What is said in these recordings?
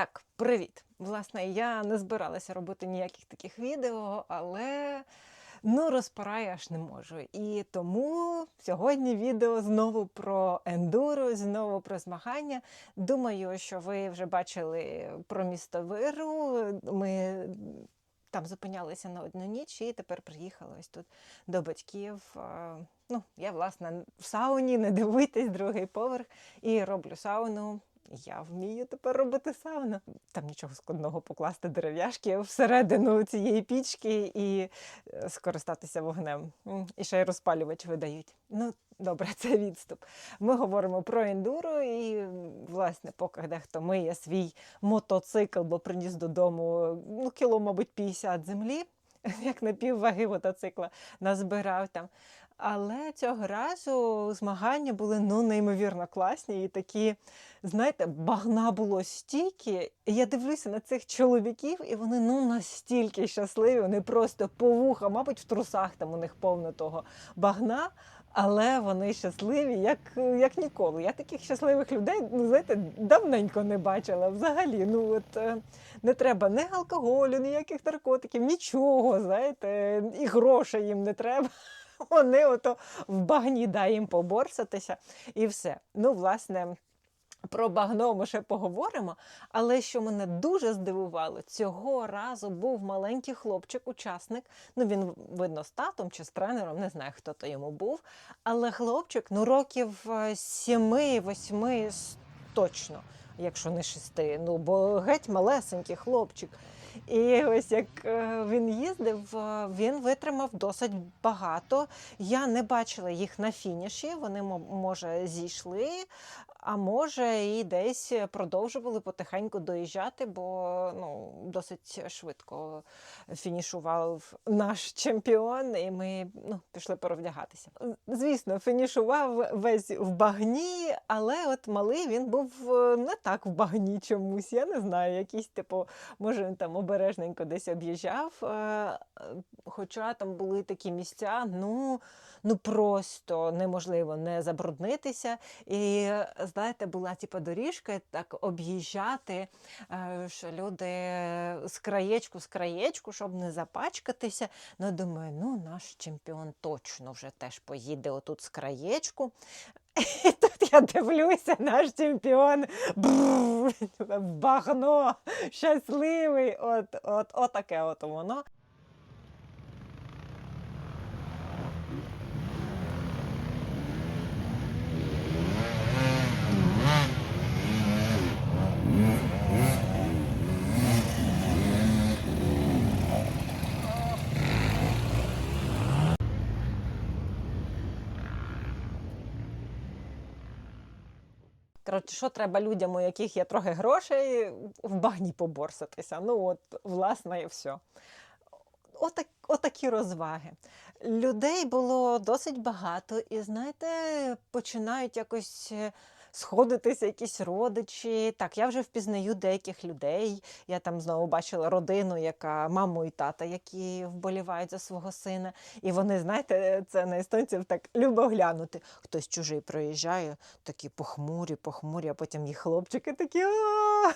Так, привіт. Власне, я не збиралася робити ніяких таких відео, але ну розпираю аж не можу. І тому сьогодні відео знову про ендуро, знову про змагання. Думаю, що ви вже бачили про місто Виру. Ми там зупинялися на одну ніч і тепер приїхали ось тут до батьків. Ну, я, власне, в сауні, не дивуйтесь, другий поверх, і роблю сауну. Я вмію тепер робити сауну. Там нічого складного покласти дерев'яшки всередину цієї пічки і е, скористатися вогнем. І ще й розпалювач видають. Ну, добре, це відступ. Ми говоримо про ендуро, і, власне, поки дехто миє свій мотоцикл, бо приніс додому ну, кіло, мабуть, 50 землі, як на півваги мотоцикла назбирав там. Але цього разу змагання були ну неймовірно класні і такі, знаєте, багна було стільки. І я дивлюся на цих чоловіків, і вони ну настільки щасливі, вони просто по вуха, мабуть, в трусах там у них повно того багна. Але вони щасливі, як, як ніколи. Я таких щасливих людей, ну знаєте, давненько не бачила. Взагалі, ну от е, не треба ні алкоголю, ніяких наркотиків, нічого, знаєте, і грошей їм не треба. Вони ото в багні дай їм поборсатися і все. Ну, власне. Про багно ми ще поговоримо, але що мене дуже здивувало, цього разу був маленький хлопчик, учасник. Ну він видно з татом чи з тренером, не знаю, хто то йому був. Але хлопчик, ну років 7-8 точно, якщо не шести, ну бо геть малесенький хлопчик. І ось як е, він їздив, е, він витримав досить багато. Я не бачила їх на фініші. Вони може зійшли, а може і десь продовжували потихеньку доїжджати, бо ну досить швидко фінішував наш чемпіон, і ми ну, пішли перевдягатися. Звісно, фінішував весь в багні, але от малий він був е, не так в багні чомусь. Я не знаю, якийсь типу, може він там обережненько десь об'їжджав. е, е, Хоча там були такі місця, ну. Ну просто неможливо не забруднитися. І знаєте, була типу, доріжка так об'їжджати, е, що люди з краєчку, з краєчку, щоб не запачкатися. Ну, думаю, ну наш чемпіон точно вже теж поїде отут з краєчку. І тут я дивлюся, наш чемпіон бррр, багно, щасливий. От, от, отаке от воно. Коротше, що треба людям, у яких є трохи грошей, в багні поборсатися. Ну, от, власне, і все. Отак, отакі розваги. Людей було досить багато, і знаєте, починають якось е, сходитися якісь родичі. Так, я вже впізнаю деяких людей. Я там знову бачила родину, яка маму і тата, які вболівають за свого сина. І вони, знаєте, це на естонців так любо глянути. Хтось чужий проїжджає, такі похмурі, похмурі, а потім їх хлопчики такі «А,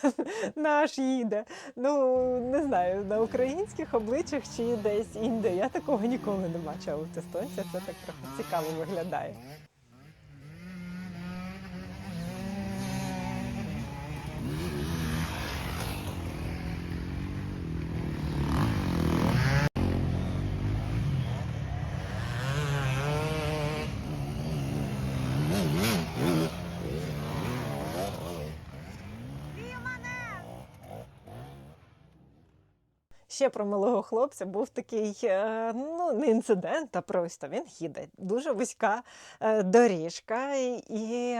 наш їде. Ну, не знаю, на українських обличчях чи десь інде. Я такого ніколи не бачила у естонця. Це так трохи цікаво виглядає. Ще про милого хлопця був такий е, ну, не інцидент, а просто він їде. Дуже вузька е, доріжка, і,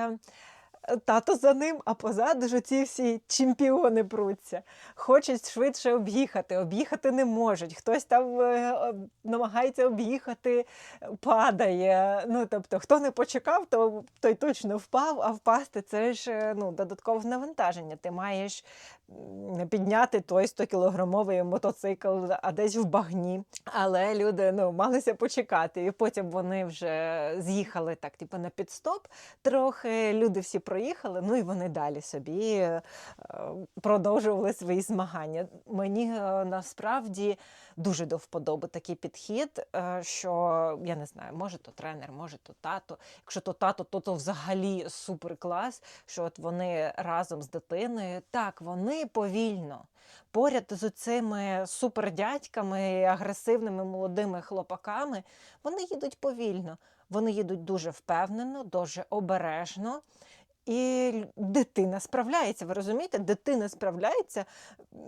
тато за ним, а позаду ж ці всі чемпіони пруться. Хочуть швидше об'їхати, об'їхати не можуть. Хтось там е, намагається об'їхати, падає. Ну, тобто, хто не почекав, то той точно впав, а впасти це ж е, ну, додаткове навантаження. Ти маєш підняти той 100-кілограмовий мотоцикл, а десь в багні. Але люди ну, малися почекати. І потім вони вже з'їхали так, типу, на підстоп. Трохи люди всі проїхали, ну і вони далі собі е, продовжували свої змагання. Мені е, насправді дуже до вподоби такий підхід, е, що я не знаю, може то тренер, може то тато. Якщо то тато, то то взагалі супер клас, що от вони разом з дитиною, так, вони повільно. Поряд з цими супердядьками, агресивними молодими хлопаками, вони їдуть повільно. Вони їдуть дуже впевнено, дуже обережно. І дитина справляється. Ви розумієте? Дитина справляється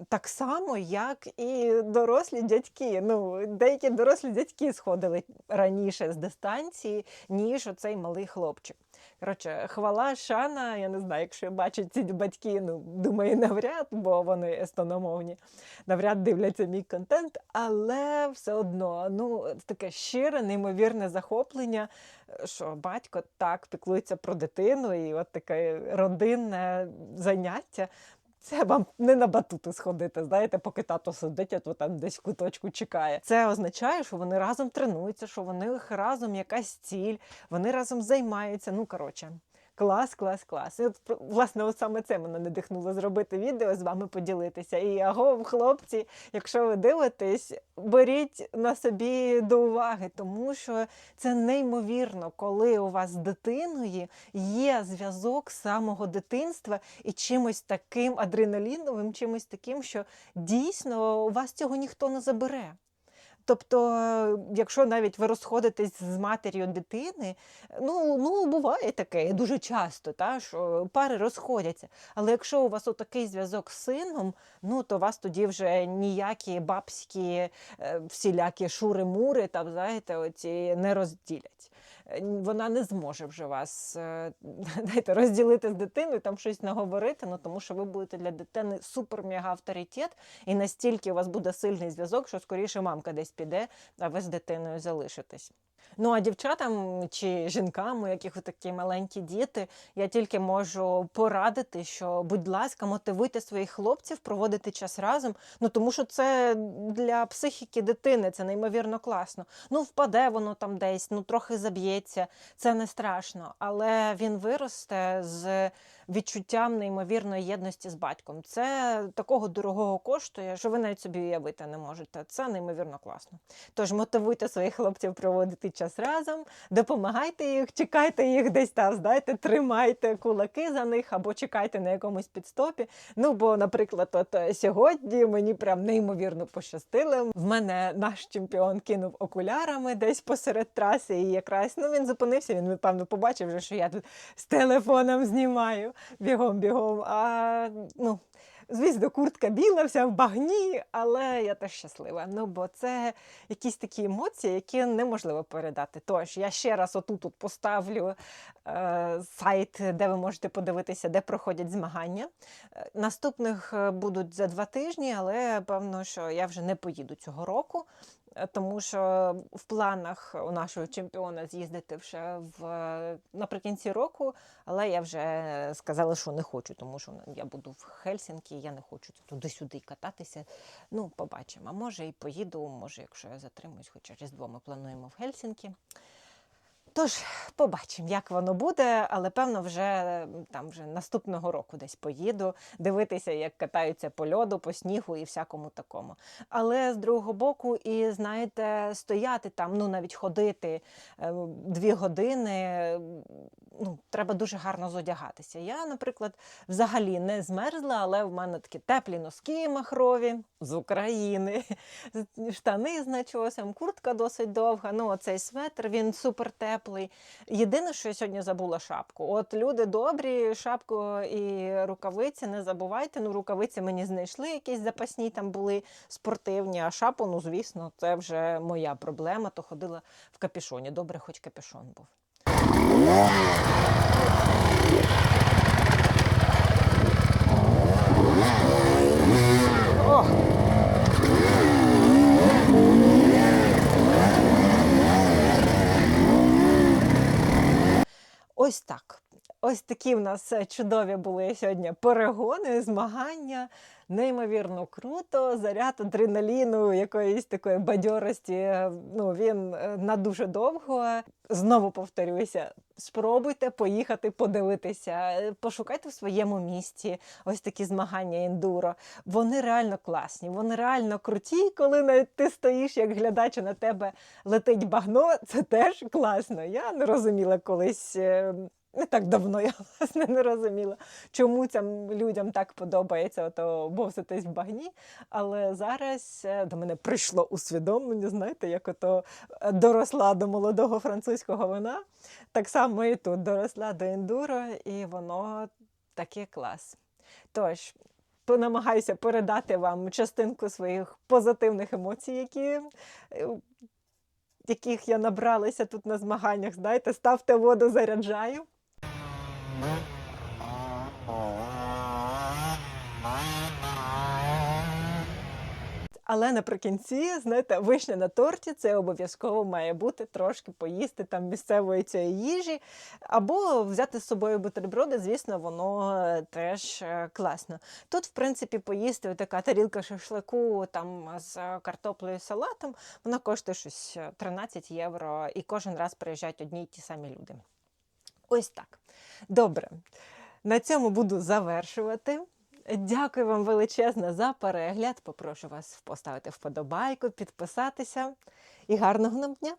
так само, як і дорослі дядьки. Ну, деякі дорослі дядьки сходили раніше з дистанції, ніж оцей малий хлопчик. Коротше, хвала, шана, я не знаю, якщо бачать ці батьки, ну думаю, навряд, бо вони естономовні, навряд дивляться мій контент, але все одно, ну, таке щире, неймовірне захоплення, що батько так піклується про дитину, і от таке родинне заняття. Це вам не на батути сходити, знаєте, поки тато сидить, а то там десь куточку чекає. Це означає, що вони разом тренуються, що вони разом якась ціль, вони разом займаються. Ну коротше, клас, клас, клас. І от власне, от саме це мене надихнуло зробити відео з вами поділитися. І аго, хлопці, якщо ви дивитесь, беріть на собі до уваги, тому що це неймовірно, коли у вас з дитиною є зв'язок самого дитинства і чимось таким адреналіновим, чимось таким, що дійсно у вас цього ніхто не забере. Тобто, е, якщо навіть ви розходитесь з матір'ю дитини, ну, ну буває таке дуже часто, та, що пари розходяться. Але якщо у вас отакий зв'язок з сином, ну то вас тоді вже ніякі бабські е, всілякі шури-мури там, знаєте, оці не розділять. Е, Вона не зможе вже вас дайте, розділити з дитиною, там щось наговорити, ну тому що ви будете для дитини супер-мега авторитет, і настільки у вас буде сильний зв'язок, що скоріше мамка десь піде, а ви з дитиною залишитесь. Ну а дівчатам чи жінкам, у яких такі маленькі діти, я тільки можу порадити, що, будь ласка, мотивуйте своїх хлопців проводити час разом. Ну тому що це для психіки дитини, це неймовірно класно. Ну, впаде воно там десь, ну трохи заб'ється, це не страшно. Але він виросте з відчуттям неймовірної єдності з батьком. Це такого дорогого коштує, що ви навіть собі уявити не можете. Це неймовірно класно. Тож мотивуйте своїх хлопців проводити час разом, допомагайте їх, чекайте їх десь там, знаєте, тримайте кулаки за них або чекайте на якомусь підстопі. Ну, бо, наприклад, от е, сьогодні мені прям неймовірно пощастило. В мене наш чемпіон кинув окулярами десь посеред траси, і якраз ну він зупинився. Він напевно побачив, вже, що я тут з телефоном знімаю бігом, бігом. А ну. Звісно, куртка біла, вся в багні, але я теж щаслива. Ну бо це якісь такі емоції, які неможливо передати. Тож я ще раз отут -от поставлю е, сайт, де ви можете подивитися, де проходять змагання. Е, Наступних е, будуть за два тижні, але певно, що я вже не поїду цього року. Тому що в планах у нашого чемпіона з'їздити вже в е, наприкінці року, але я вже сказала, що не хочу, тому що я буду в Хельсінкі, я не хочу туди-сюди кататися. Ну, побачимо. А може і поїду, може, якщо я затримуюсь, хоча Різдво ми плануємо в Хельсінкі. Тож побачимо, як воно буде, але певно, вже там вже наступного року десь поїду дивитися, як катаються по льоду, по снігу і всякому такому. Але з другого боку, і знаєте, стояти там, ну навіть ходити е, дві години. Ну, треба дуже гарно зодягатися. Я, наприклад, взагалі не змерзла, але в мене такі теплі носки махрові з України, штани з начосом, куртка досить довга. Ну, оцей светр, він супер теплий. Єдине, що я сьогодні забула шапку. От люди добрі, шапку і рукавиці не забувайте. Ну, рукавиці мені знайшли, якісь запасні там були спортивні, а шапу, ну, звісно, це вже моя проблема. То ходила в капюшоні. Добре, хоч капюшон був. О! Ось так. Ось такі в нас е, чудові були сьогодні перегони, змагання. Неймовірно круто, заряд адреналіну, якоїсь такої бадьорості. е, Ну, він е, на дуже довго. Знову повторюся, Спробуйте поїхати подивитися, е, пошукайте в своєму місті ось такі змагання ендуро. Вони реально класні, вони реально круті. Коли навіть ти стоїш як глядач, на тебе летить багно, це теж класно. Я не розуміла колись. Не так давно я власне не розуміла, чому цим людям так подобається ото бовситись в багні. Але зараз е, до мене прийшло усвідомлення, знаєте, як ото е, доросла до молодого французького вина. Так само і тут доросла до ендуро, і воно таке клас. Тож, намагаюся передати вам частинку своїх позитивних емоцій, які, е, яких я набралася тут на змаганнях. Знаєте, ставте воду, заряджаю. Але наприкінці, знаєте, вишня на торті це обов'язково має бути трошки поїсти там місцевої цієї їжі, або взяти з собою бутерброди, звісно, воно е, теж е, класно. Тут, в принципі, поїсти така тарілка шашлику там з картоплею і салатом, вона коштує щось е, 13 євро, і кожен раз приїжджають одні й ті самі люди. Ось так. Добре. На цьому буду завершувати. Дякую вам величезне за перегляд. Попрошу вас поставити вподобайку, підписатися і гарного нам дня!